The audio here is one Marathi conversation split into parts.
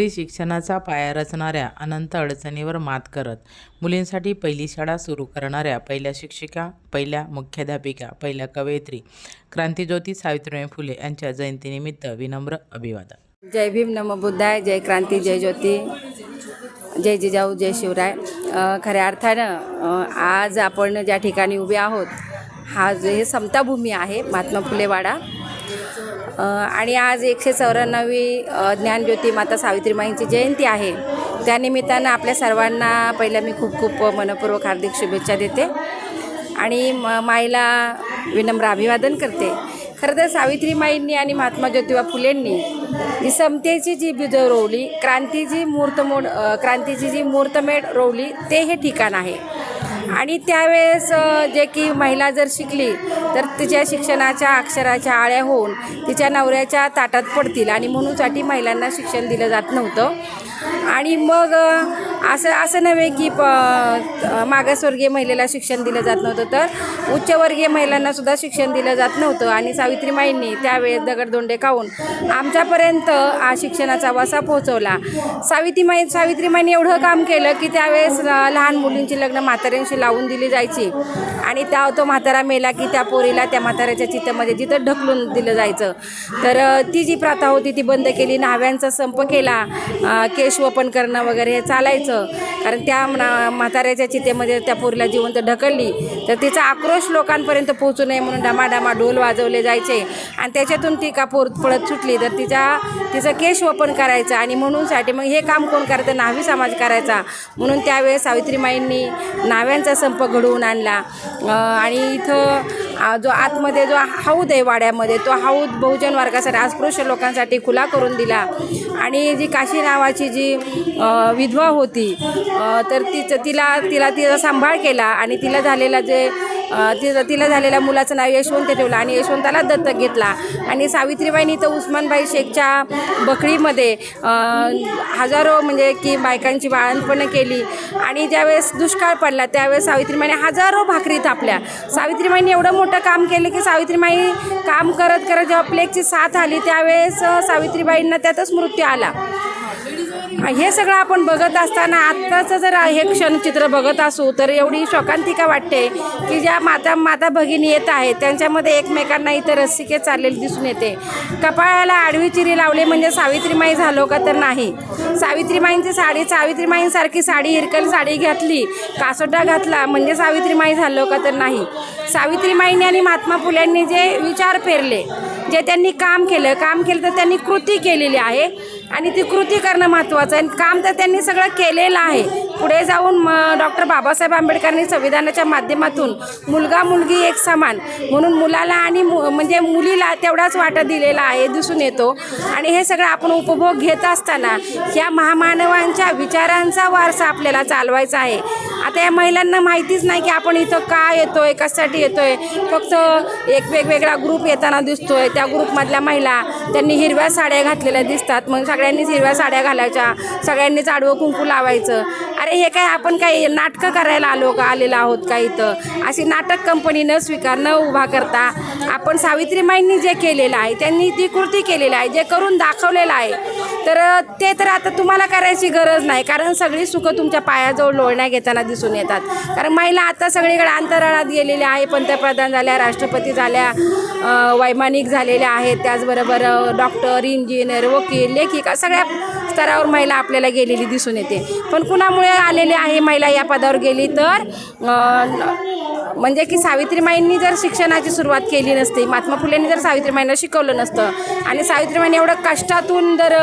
स्त्री शिक्षणाचा पाया रचणाऱ्या अनंत अडचणीवर मात करत मुलींसाठी पहिली शाळा सुरू करणाऱ्या पहिल्या शिक्षिका पहिल्या मुख्याध्यापिका पहिल्या कवयित्री क्रांतीज्योती सावित्रीबाई फुले यांच्या जयंतीनिमित्त विनम्र अभिवादन. जय भीम नम बुद्धाय जय क्रांती जय ज्योती जय जिजाऊ जय शिवराय. खऱ्या अर्थानं आज आपण ज्या ठिकाणी उभे आहोत हा जे हे समताभूमी आहे महात्मा फुले वाडा आणि आज एकशे चौऱ्याण्णवी ज्ञानज्योती माता सावित्रीबाईंची जयंती आहे. त्यानिमित्तानं आपल्या सर्वांना पहिल्या मी खूप खूप मनपूर्वक हार्दिक शुभेच्छा देते आणि म माईला विनम्र अभिवादन करते. खरं तर सावित्रीमाईंनी आणि महात्मा ज्योतिबा फुलेंनी जी समतेची जी बीज रोवली क्रांतीची मूर्तमोड क्रांतीची जी मूर्तमेढ रोवली ते हे ठिकाण आहे. आणि त्यावेळेस जे की महिला जर शिकली तर तिच्या शिक्षणाच्या अक्षराच्या आळ्या होऊन तिच्या नवऱ्याच्या ताटात पडतील आणि म्हणूनसाठी महिलांना शिक्षण दिलं जात नव्हतं. आणि मग असं असं नव्हे की प मागासवर्गीय महिलेला शिक्षण दिलं जात नव्हतं तर उच्चवर्गीय महिलांनासुद्धा शिक्षण दिलं जात नव्हतं आणि सावित्रीमाईंनी त्यावेळेस दगडदोंडे खाऊन आमच्यापर्यंत आ शिक्षणाचा वसा पोहोचवला. सावित्रीमाई सावित्रीमाईंनी एवढं काम केलं की त्यावेळेस लहान मुलींची लग्न म्हाताऱ्यांशी लावून दिली जायची. आणि त्या तो म्हातारा मेला की त्या पोरीला त्या म्हाताऱ्याच्या चित्तामध्ये जिथं ढकलून दिलं जायचं. तर ती जी प्रथा होती ती बंद केली. न्हाव्यांचा संप केला. केश वपन करणं वगैरे हे चालायचं. कारण त्या म्हाताऱ्याच्या चितेमध्ये त्या पोरीला जिवंत ढकलली. तर तिचा आक्रोश लोकांपर्यंत पोहोचू नये म्हणून डामाडामा ढोल वाजवले जायचे. आणि त्याच्यातून ती का पोर पळत सुटली. तर तिच्या तिचं केश वपन करायचं आणि म्हणूनसाठी मग हे काम कोण करतं? न्हावी समाज करायचा. म्हणून त्यावेळेस सावित्रीमाईंनी न्हाव्यांचा संप घडवून आणला. आणि इथं जो आतमध्ये जो हौद आहे वाड्यामध्ये तो हौद बहुजन वर्गासाठी अस्पृश्य लोकांसाठी खुला करून दिला. आणि जी काशी नावाची जी विधवा होती तर तिचं तिला तिला तिचा सांभाळ केला आणि तिला झालेला जे अ, तिला तिला झालेल्या मुलाचं नाव यशवंत ठेवलं आणि यशवंताला दत्तक घेतला. आणि सावित्रीबाईंनी तर उस्मानबाई शेखच्या बकरीमध्ये हजारो म्हणजे की बायकांची बाळणपणं केली. आणि ज्यावेळेस दुष्काळ पडला त्यावेळेस सावित्रीबाईंनी हजारो भाकरी थापल्या. सावित्रीबाईंनी एवढं मोठं काम केलं की सावित्रीबाई काम करत करत जेव्हा प्लेगची साथ आली त्यावेळेस सावित्रीबाईंना त्यातच मृत्यू आला. हे सगळं आपण बघत असताना आत्ताचं जर हे क्षणचित्र बघत असू तर एवढी शोकांतिका वाटते की ज्या माता माता भगिनी येत आहेत त्यांच्यामध्ये एकमेकांना इथं रस्सिके चाललेली दिसून येते. कपाळाला आडवी चिरी लावली म्हणजे सावित्रीमाई झालो का तर नाही. सावित्रीमाईंची साडी सावित्रीमाईंसारखी साडी हिरकल साडी घातली कासोटा घातला म्हणजे सावित्रीमाई झालो का तर नाही. सावित्रीमाईंनी आणि महात्मा फुल्यांनी जे विचार पेरले जे त्यांनी काम केलं काम केलं तर त्यांनी कृती केलेली आहे. आणि ती कृती करणं महत्त्वाचं आहे. आणि काम तर त्यांनी सगळं केलेलं आहे. पुढे जाऊन म डॉक्टर बाबासाहेब आंबेडकरांनी संविधानाच्या माध्यमातून मुलगा मुलगी एक समान म्हणून मुलाला आणि मु म्हणजे मुलीला तेवढाच वाटा दिलेला आहे दिसून येतो. आणि हे सगळं आपण उपभोग घेत असताना ह्या महामानवांच्या विचारांचा वारसा आपल्याला चालवायचा आहे. आता या महिलांना माहितीच नाही की आपण इथं का येतोय कशासाठी येतोय. फक्त एक वेगवेगळा ग्रुप येताना दिसतोय. त्या ग्रुपमधल्या महिला त्यांनी हिरव्या साड्या घातलेल्या दिसतात. मग सगळ्यांनीच हिरव्या साड्या घालायच्या सगळ्यांनीच आडवं कुंकू लावायचं. अरे हे काय आपण काही नाटकं करायला आलो का आलेलो आहोत का इथं? अशी नाटक कंपनी न स्वीकार न उभा करता आपण सावित्रीमाईंनी जे केलेलं आहे त्यांनी ती कृती केलेली आहे जे करून दाखवलेलं आहे. तर ते तर आता तुम्हाला करायची गरज नाही कारण सगळी सुखं तुमच्या पायाजवळ लोळण्या घेताना दिसून येतात. कारण महिला आता सगळीकडे अंतराळात गेलेल्या आहे पंतप्रधान झाल्या राष्ट्रपती झाल्या वैमानिक झालेल्या आहेत त्याचबरोबर डॉक्टर इंजिनियर वकील लेखिका सगळ्या स्तरावर महिला आपल्याला गेलेली दिसून येते. पण कुणामुळे आलेली आहे महिला या पदावर गेली तर म्हणजे की सावित्रीमाईंनी जर शिक्षणाची सुरुवात केली नसती महात्मा फुलेंनी जर सावित्रीमाईंना शिकवलं नसतं आणि सावित्रीमाईंनी एवढं कष्टातून जर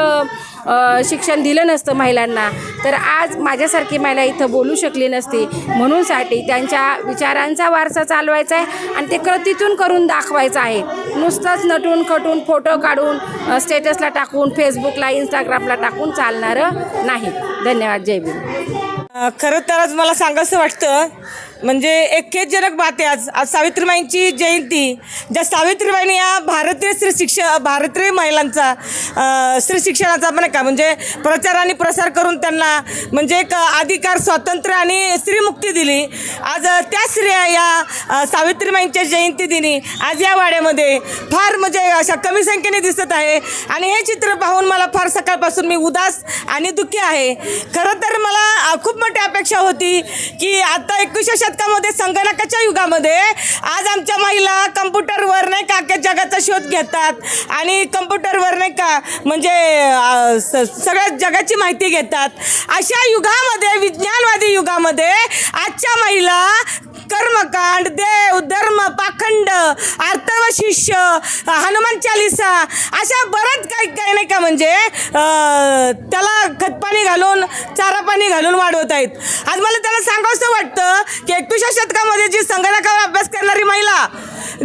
शिक्षण दिलं नसतं महिलांना तर आज माझ्यासारखी महिला इथं बोलू शकली नसती. म्हणूनसाठी त्यांच्या विचारांचा वारसा चालवायचा आहे आणि ते कृतीतून करून दाखवायचं आहे. नुसतंच नटून खटून फोटो काढून स्टेटसला टाकून फेसबुकला इंस्टाग्रामला टाकून चालणारं नाही. धन्यवाद. जय भीम. खरं तर आज मला सांगायचं वाटतं म्हणजे एक खेदजनक बात आहे आज. आज सावित्रीबाईंची जयंती. ज्या सावित्रीबाईंनी या भारतीय स्त्री शिक्ष भारतीय महिलांचा स्त्री शिक्षणाचा आपण का म्हणजे प्रचार आणि प्रसार करून त्यांना म्हणजे एक अधिकार स्वातंत्र्य आणि स्त्रीमुक्ती दिली. आज त्या स्त्रिया या सावित्रीबाईंच्या जयंती दिनी आज या वाड्यामध्ये फार म्हणजे अशा कमी संख्येने दिसत आहे. आणि हे चित्र पाहून मला फार सकाळपासून मी उदास आणि दुःखी आहे. खरं तर मला खूप मोठी अपेक्षा होती की आता एकविसव्या शतकामध्ये संगणकाच्या युगामध्ये आज आमच्या महिला कम्प्युटरवर नाही का अख्ख्या जगाचा शोध घेतात. आणि कम्प्युटरवर नाही का म्हणजे सगळ्या जगाची माहिती घेतात. अशा युगामध्ये विज्ञानवादी युगामध्ये आजच्या महिला कर्मकांड देव धर्म पाखंड आर्तव शिष्य हनुमान चालिसा अशा बरंच काही काही नाही का म्हणजे त्याला खतपाणी घालून चारा पाणी घालून वाढवत आहेत आज मला त्याला सांगावंसं वाटतं की एकविशा शतकामध्ये जी संगणकावर अभ्यास करणारी महिला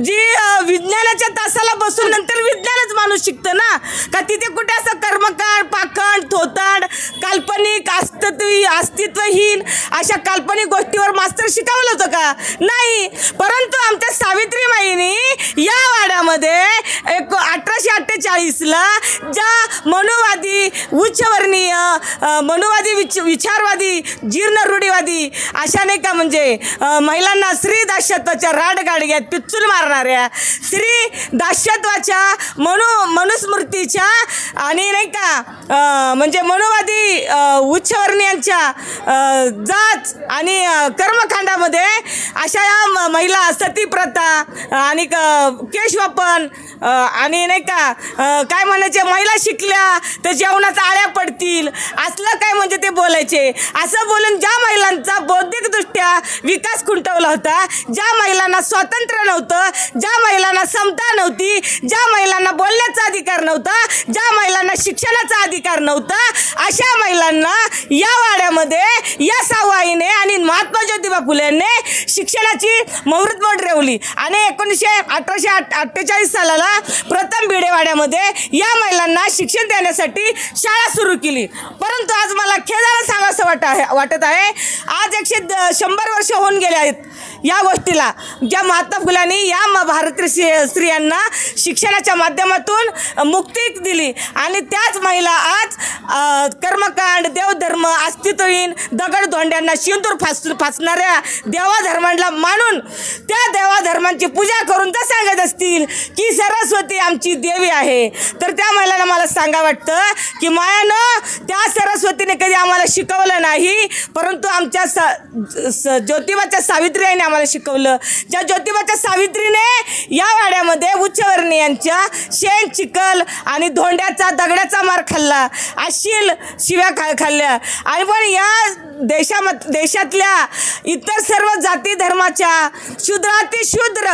जी विज्ञानाच्या तासाला बसून नंतर विज्ञानच माणूस शिकतं ना? का तिथे कुठे असं कर्मकांड पाखंड थोताड काल्पनिक अस्तित्व अस्तित्वहीन अशा काल्पनिक गोष्टीवर मास्तर शिकवलं होतं का? नाही. परंतु आमच्या सावित्रीबाईंनी या वाड्यामध्ये एक अठराशे अठ्ठेचाळीसला ज्या मनुवादी उच्चवर्णीय मनोवादी विच विचारवादी जीर्ण रूढीवादी अशा नाही का म्हणजे महिलांना स्त्री दास्यत्वाच्या राडगाडग्यात पिच्चूल मारणाऱ्या श्री दास्यत्वाच्या मनु मनुस्मृतीच्या आणि नाही का म्हणजे मनुवादी उच्चवर्णीयांच्या जाच आणि कर्मकांडामध्ये अशा या महिला सती प्रथा आणि क- केशवापन आणि नाही का काय म्हणायचे महिला शिकल्या तर जेवणात आळ्या पडतील. असलं काय म्हणजे ते बोलायचे? असं बोलून ज्या महिलांचा बौद्धिकदृष्ट्या विकास खुंटवला होता ज्या महिलांना स्वातंत्र्य नव्हतं. ज्या महिलांना समता नव्हती ज्या महिलांना बोलण्याचा अधिकार नव्हता ज्या महिलांना शिक्षणाचा अधिकार नव्हता अशा महिलांना या वाड्यामध्ये या सावाईने आणि महात्मा ज्योतिबा फुलेंनी शिक्षणाची मुहूर्तमोड रेवली आणि एकोणीसशे अठराशे आठ अठ्ठेचाळीस सालाला प्रथम भिडेवाड्यामध्ये या महिलांना शिक्षण देण्यासाठी शाळा सुरू केली. परंतु आज मला खेदाला सांगावंसं वाट आहे वाटत आहे. आज एकशे शंभर वर्ष होऊन गेले आहेत या गोष्टीला. ज्या महात्मा फुलांनी या भारतीय स्त्रियांना शिक्षणाच्या माध्यमातून मुक्ती दिली. आणि त्याच महिला आज कर्मकांड देवधर्म अस्तित्वहीन दगड धोंड्यांना शिंदूर फास फासणाऱ्या देवाधर्मांना मानून त्या देवाधर्मांची पूजा करून तर सांगत असतील की सरस्वती आमची देवी आहे. तर त्या महिलांना मला सांगा वाटतं की मायानं त्या सरस्वतीने कधी आम्हाला शिकवलं नाही परंतु आमच्या स- ज्योतिबाच्या सावित्री आईने आम्हाला शिकवलं. ज्या ज्योतिबाच्या सावित्रीने या वाड्यामध्ये उच्चवर्णीयांच्या शेण चिखल आणि धोंड्याचा दगड्याचा मार खाल्ला. अशील शिव्या खा खाल्ल्या. आणि पण या देशाम देशातल्या इतर सर्व जाती धर्माच्या शूद्रातिशूद्र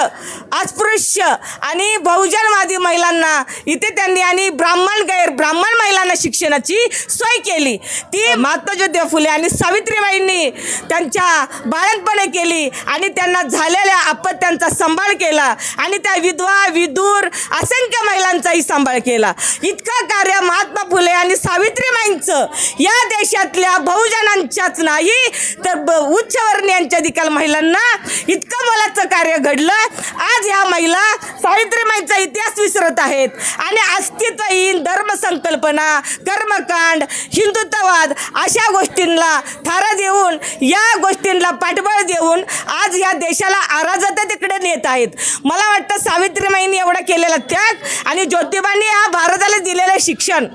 अस्पृश्य आणि बहुजनवादी महिलांना इथे त्यांनी आणि ब्राह्मण गैर ब्राह्मण महिलांना शिक्षणाची सोय केली. ती महात्मा ज्योतिबा फुले आणि सावित्रीबाईंनी त्यांच्या बाळणपणे केली आणि त्यांना झालेल्या आपत्त्यांचा सांभाळ केला. आणि त्या विधवा विदूर असंख्य महिलांचाही सांभाळ केला. इतकं कार्य महात्मा फुले आणि सावित्रीबाईंचं या देशातल्या बहुजनांच्याच नाही तर ब- उच्चवर्णीयांच्या देखील महिलांना इतकं मोलाचं कार्य घडलं. आज ह्या महिला सावित्रीबाईंचा इतिहास विसरत आहेत. आणि अस्तित्वहीन धर्मसंकल्पना कर्मकांड हिंदुत्ववाद अशा गोष्टींना थारा देऊन या गोष्टींना पाठबळ देऊन आज या देशाला अराजकता तिकडे नेत आहेत. मला वाटतं सावित्रीबाईंनी एवढा केलेला त्याग आणि ज्योतिबांनी या भारताला दिलेलं शिक्षण.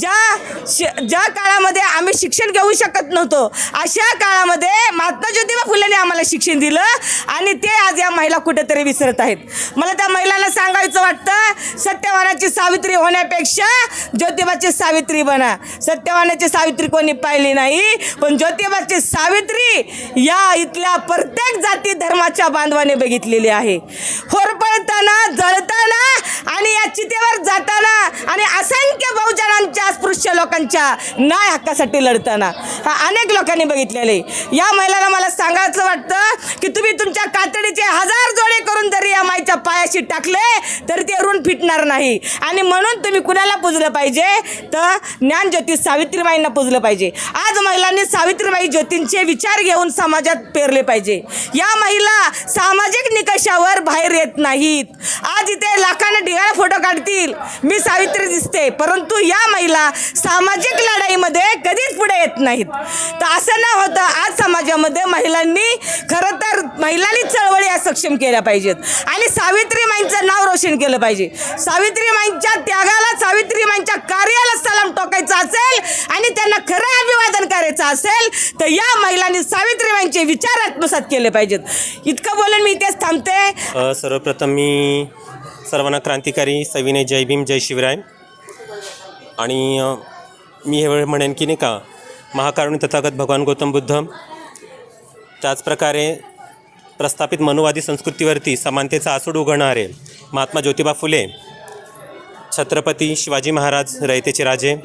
ज्या शि ज्या काळामध्ये आम्ही शिक्षण घेऊ शकत नव्हतो अशा काळामध्ये महात्मा ज्योतिबा फुलेने आम्हाला शिक्षण दिलं आणि ते आज या महिला कुठेतरी विसरत आहेत. मला त्या महिलांना सांगायचं वाटतं सत्यवानाची सावित्री होण्यापेक्षा ज्योतिबाची सावित्री बना. सत्यवानाची सावित्री कोणी पाहिली नाही पण ज्योतिबाची सावित्री या इथल्या प्रत्येक जाती धर्माच्या बांधवाने बघितलेली आहे. para होरपळताना जळताना आणि या चितेवर जाताना आणि असंख्य बहुजनांच्या अस्पृश्य लोकांच्या न्याय हक्कासाठी लढताना. हा अनेक लोकांनी बघितलेले. या महिलांना मला सांगायचं वाटतं की तुम्ही तुमच्या कातडीचे हजार जोडे करून जरी या माईच्या पायाशी टाकले तरी ते ऋण फिटणार नाही. आणि म्हणून तुम्ही कुणाला पुजलं पाहिजे? तर ज्ञानज्योती सावित्रीबाईंना पुजलं पाहिजे. आज महिलांनी सावित्रीबाई ज्योतींचे विचार घेऊन समाजात पेरले पाहिजे. या महिला सामाजिक निकषावर बाहेर येत नाहीत. नाहीत. आज इथे लाखांना ढिगारा फोटो काढतील. मी सावित्री दिसते. परंतु या महिला सामाजिक लढाईमध्ये कधीच पुढे येत नाहीत. तर असं न होतं आज समाजामध्ये महिलांनी खरं तर महिलांनी चळवळी या सक्षम केल्या पाहिजेत. आणि सावित्रीमाईंचं नाव रोशन केलं पाहिजे. सावित्रीमाईंच्या त्यागाला सावित्रीमाईंच्या कार्याला सलाम टोकायचा असेल आणि त्यांना खरं अभिवादन करायचं असेल तर या महिलांनी सावित्रीबाईंचे विचार आत्मसात केले पाहिजेत. इतकं बोलून मी इथेच थांबते. सर्वप्रथम मी सर्वांना क्रांतिकारी सविनय जय भीम जय शिवराय. आणि मी हे वेळ म्हणेन की नाही का महाकारुणी तथागत भगवान गौतम बुद्ध त्याचप्रकारे प्रस्थापित मनुवादी संस्कृतीवरती समानतेचा आसूड उघडणारे महात्मा ज्योतिबा फुले छत्रपती शिवाजी महाराज रयतेचे राजे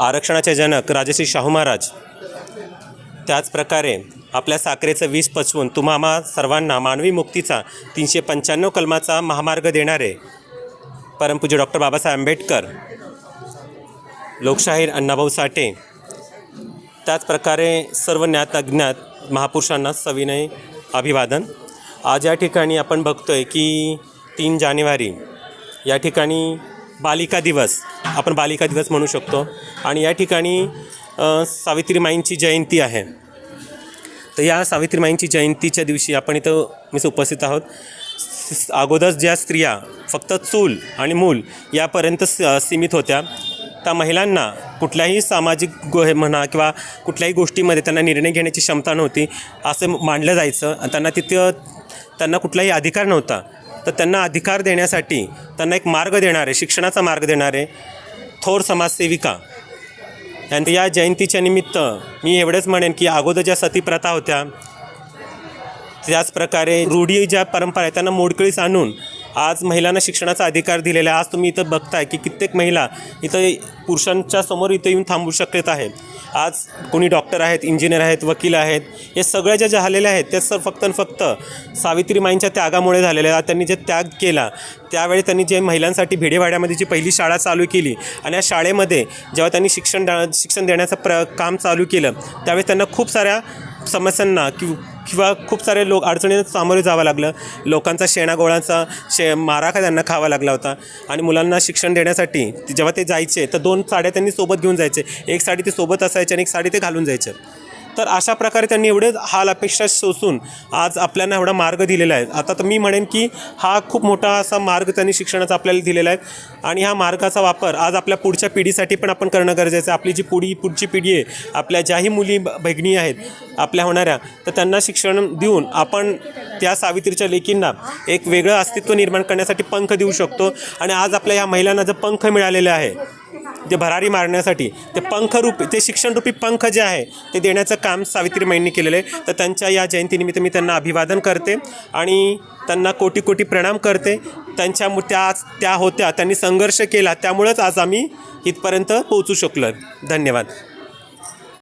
आरक्षणाचे जनक राजश्री शाहू महाराज त्याचप्रकारे आपल्या साखरेचं वीस पचवून तुम्हा सर्वांना मानवी मुक्तीचा तीनशे पंच्याण्णव कलमाचा महामार्ग देणारे परमपूज्य डॉक्टर बाबासाहेब आंबेडकर लोकशाहीर अण्णाभाऊ साठे त्याचप्रकारे सर्व ज्ञात अज्ञात महापुरुषांना सविनय अभिवादन. आज या ठिकाणी आपण बघतो आहे की तीन जानेवारी या ठिकाणी बालिका दिवस आपण बालिका दिवस म्हणू शकतो. आणि या ठिकाणी सावित्रीमाईंची जयंती आहे. तर या सावित्रीमाईंची जयंतीच्या दिवशी आपण इथं मी उपस्थित आहोत. अगोदर ज्या स्त्रिया फक्त चूल आणि मूल यापर्यंत स- सीमित होत्या त्या महिलांना कुठल्याही सामाजिक गो म्हणा किंवा कुठल्याही गोष्टीमध्ये त्यांना निर्णय घेण्याची क्षमता नव्हती असं मानलं जायचं आणि त्यांना तिथं त्यांना कुठलाही अधिकार नव्हता. तर त्यांना अधिकार देण्यासाठी त्यांना एक मार्ग देणारे शिक्षणाचा मार्ग देणारे थोर समाजसेविका आणि या जयंतीच्या निमित्त मी एवढंच म्हणेन की अगोदर ज्या सतीप्रथा होत्या त्याचप्रकारे रूढी ज्या परंपरा आहेत त्यांना मोडकळीस आणून आज महिलांना शिक्षणाचा अधिकार दिलेला आहे. आज तुम्ही इथं बघताय की कित्येक महिला इथं पुरुषांच्या समोर इथं येऊन थांबू शकत आहेत. आज कोणी डॉक्टर आहेत इंजिनियर आहेत वकील आहेत हे सगळ्या ज्या झालेल्या आहेत त्या सर फक्त आणि फक्त सावित्रीमाईंच्या त्यागामुळे झालेल्या आहेत. त्यांनी जे त्याग केला त्यावेळी त्यांनी जे महिलांसाठी भिडेवाड्यामध्ये जी पहिली शाळा चालू केली आणि या शाळेमध्ये जेव्हा त्यांनी शिक्षण शिक्षण देण्याचं प्र काम चालू केलं त्यावेळी त्यांना खूप साऱ्या समस्यांना की किंवा खूप सारे लोक अडचणींना सामोरे जावं लागलं. लोकांचा शेणागोळांचा शे माराखा त्यांना खावा लागला होता. आणि मुलांना शिक्षण देण्यासाठी जेव्हा ते जायचे तर दोन साड्या त्यांनी सोबत घेऊन जायचे. एक साडी ते सोबत असायची आणि एक साडी ते घालून जायचे. तर अशा प्रकारे त्यांनी एवढे हाल अपेक्षा सोसून आज आपल्याला एवढा मार्ग दिलेला आहे. आता तर मी म्हणेन की हा खूप मोठा असा मार्ग त्यांनी शिक्षणाचा आपल्याला दिलेला आहे. आणि ह्या मार्गाचा वापर आज आपल्या पुढच्या पिढीसाठी पण आपण करणं गरजेचं आहे. आपली जी पुढी पुढची पिढी आहे आपल्या ज्याही मुली भगिनी आहेत आपल्या होणाऱ्या तर त्यांना शिक्षण देऊन आपण त्या सावित्रीच्या लेकींना एक वेगळं अस्तित्व निर्माण करण्यासाठी पंख देऊ शकतो. आणि आज आपल्या ह्या महिलांना जर पंख मिळालेले आहे जे भरारी मारण्यासाठी ते पंखरूपी ते शिक्षणरूपी पंख जे आहे ते देण्याचं काम सावित्रीमाईंनी केलेलं आहे. तर त्यांच्या या जयंतीनिमित्त मी त्यांना अभिवादन करते आणि त्यांना कोटी कोटी प्रणाम करते. त्यांच्या त्या त्या होत्या त्यांनी संघर्ष केला त्यामुळंच आज आम्ही इथपर्यंत पोहोचू शकलो. धन्यवाद.